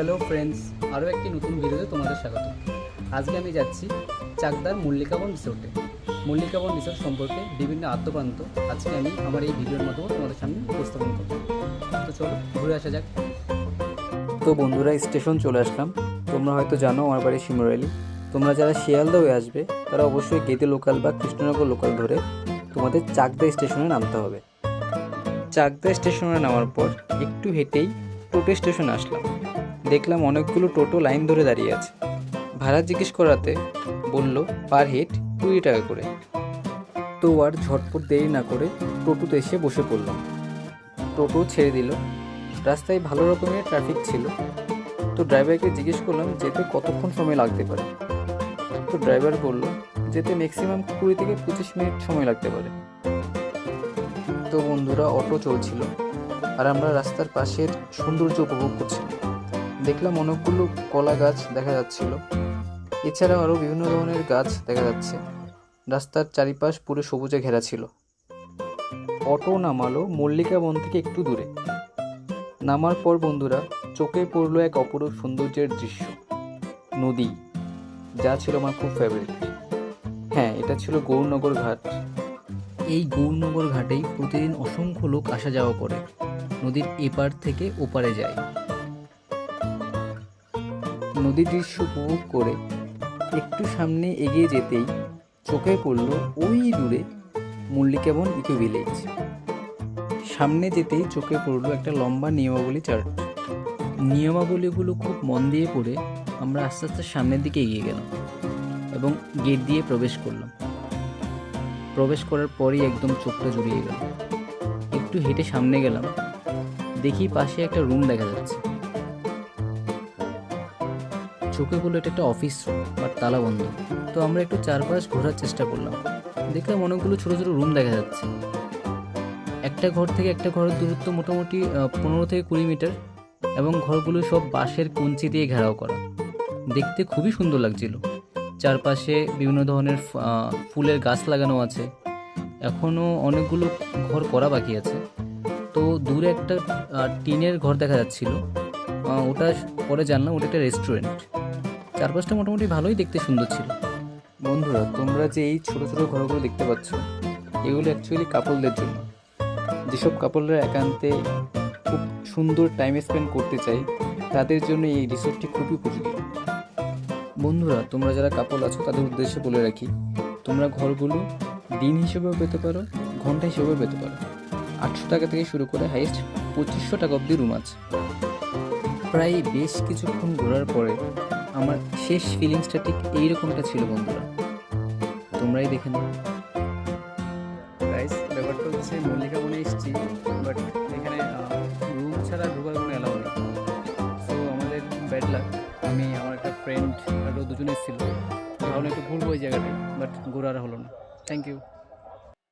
Hello friends, আরও একটি নতুন ভিডিওতে তোমাদের স্বাগত। আজকে আমি যাচ্ছি চাকদার মল্লিকাবন রিসোর্টে। মল্লিকাবন রিসোর্ট সম্পর্কে বিভিন্ন আদ্যপ্রান্ত আজকে আমি আমার এই ভিডিওর মাধ্যমে তোমাদের সামনে উপস্থাপন করব। তো চলো, ঘুরে আসা যাক। তো বন্ধুরা, স্টেশন চলে আসলাম। তোমরা হয়তো জানো আমার বাড়ি শিমরাইলি তোমরা যারা শিয়ালদা হয়ে আসবে, তারা অবশ্যই গেদে লোকাল বা কৃষ্ণনগর লোকাল ধরে তোমাদের চাকদা স্টেশনে নামতে হবে। চাকদা স্টেশনে নামার পর একটু হেঁটেই টোটো স্টেশনে আসলাম। দেখলাম অনেকগুলো টোটো লাইন ধরে দাঁড়িয়ে আছে। ভাড়া জিজ্ঞেস করাতে বলল, পার হেড কুড়ি টাকা করে। তো আর ঝটপট দেরি না করে টোটোতে এসে বসে পড়লাম। টোটো ছেড়ে দিল। রাস্তায় ভালো রকমের ট্রাফিক ছিল। তো ড্রাইভারকে জিজ্ঞেস করলাম, যেতে কতক্ষণ সময় লাগতে পারে? তো ড্রাইভার বলল, যেতে ম্যাক্সিমাম কুড়ি থেকে পঁচিশ মিনিট সময় লাগতে পারে। তো বন্ধুরা, অটো চলছিল। আর আমরা রাস্তার পাশের সৌন্দর্য উপভোগ করছিলাম। দেখলাম অনেকগুলো কলা গাছ দেখা যাচ্ছিল। এছাড়াও আরও বিভিন্ন ধরনের গাছ দেখা যাচ্ছে। রাস্তার চারিপাশ পুরো সবুজে ঘেরা ছিল। অটো নামালো মল্লিকা বন থেকে একটু দূরে। নামার পর বন্ধুরা, চোখে পড়ল এক অপরূপ সৌন্দর্যের দৃশ্য। নদী, যা ছিল আমার খুব ফেভারিট হ্যাঁ এটা ছিল গৌরনগর ঘাট। এই গৌরনগর ঘাটেই প্রতিদিন অসংখ্য লোক আসা যাওয়া করে। নদীর এপার থেকে ওপারে যায়। নদীর দৃশ্য উপভোগ করে একটু সামনে এগিয়ে যেতেই চোখে পড়ল ওই দূরে মল্লিকাবন ইকো ভিলেজ। সামনে যেতেই চোখে পড়ল একটা লম্বা নিয়মাবলী চার্ট। নিয়মাবলীগুলো খুব মন দিয়ে পড়ে আমরা আস্তে আস্তে সামনের দিকে এগিয়ে গেলাম এবং গেট দিয়ে প্রবেশ করলাম। প্রবেশ করার পরই একদম চোখটা জুড়িয়ে গেল। একটু হেঁটে সামনে গেলাম, দেখি পাশে একটা রুম দেখা যাচ্ছে। চোখে পড়ল এটা একটা অফিস রুম বাট তালা বন্ধ। তো আমরা একটু চারপাশ ঘোরার চেষ্টা করলাম। দেখলাম অনেকগুলো ছোটো ছোটো রুম দেখা যাচ্ছে। একটা ঘর থেকে একটা ঘরের দূরত্ব মোটামুটি পনেরো থেকে কুড়ি মিটার এবং ঘরগুলো সব বাঁশের কঞ্চি দিয়ে ঘেরাও করা। দেখতে খুবই সুন্দর লাগছিল। চারপাশে বিভিন্ন ধরনের ফুলের গাছ লাগানো আছে। এখনও অনেকগুলো ঘর করা বাকি আছে। তো দূরে একটা টিনের ঘর দেখা যাচ্ছিল। ওটা পরে জানলাম, ওটা একটা রেস্টুরেন্ট চারপাশটা মোটামুটি ভালোই দেখতে সুন্দর ছিল। বন্ধুরা, তোমরা যে এই ছোটো ছোটো ঘরগুলো দেখতে পাচ্ছ, এগুলো অ্যাকচুয়ালি কাপলদের জন্য। যেসব কাপলরা একান্তে খুব সুন্দর টাইম স্পেন্ড করতে চাই তাদের জন্য এই রিসোর্টটি খুবই উপযোগী। বন্ধুরা, তোমরা যারা কাপল আছো, তাদের উদ্দেশ্যে বলে রাখি, তোমরা ঘরগুলো দিন হিসেবেও পেতে পারো, ঘণ্টা হিসেবেও পেতে পারো। আটশো টাকা থেকে শুরু করে হাইয়েস্ট পঁচিশশো টাকা অবধি রুম আছে। প্রায় বেশ কিছুক্ষণ ঘোরার পরে আমার শেষ ফিলিংসটা ঠিক এইরকমটা ছিল, বন্ধুরা। তোমরাই দেখে নাও। গাইস ব্যাপারটা হচ্ছে মল্লিকা বনে এসেছি বাট এখানে রুম ছাড়া ঢোকার কোনো অ্যালাউ নেই। সো আমাদের ব্যাড লাক আমি, আমার একটা ফ্রেন্ড আরও দুজন এসেছিল। তাহলে একটু ঘুরবো ওই জায়গাটায় বাট ঘোরার হলো না। Thank you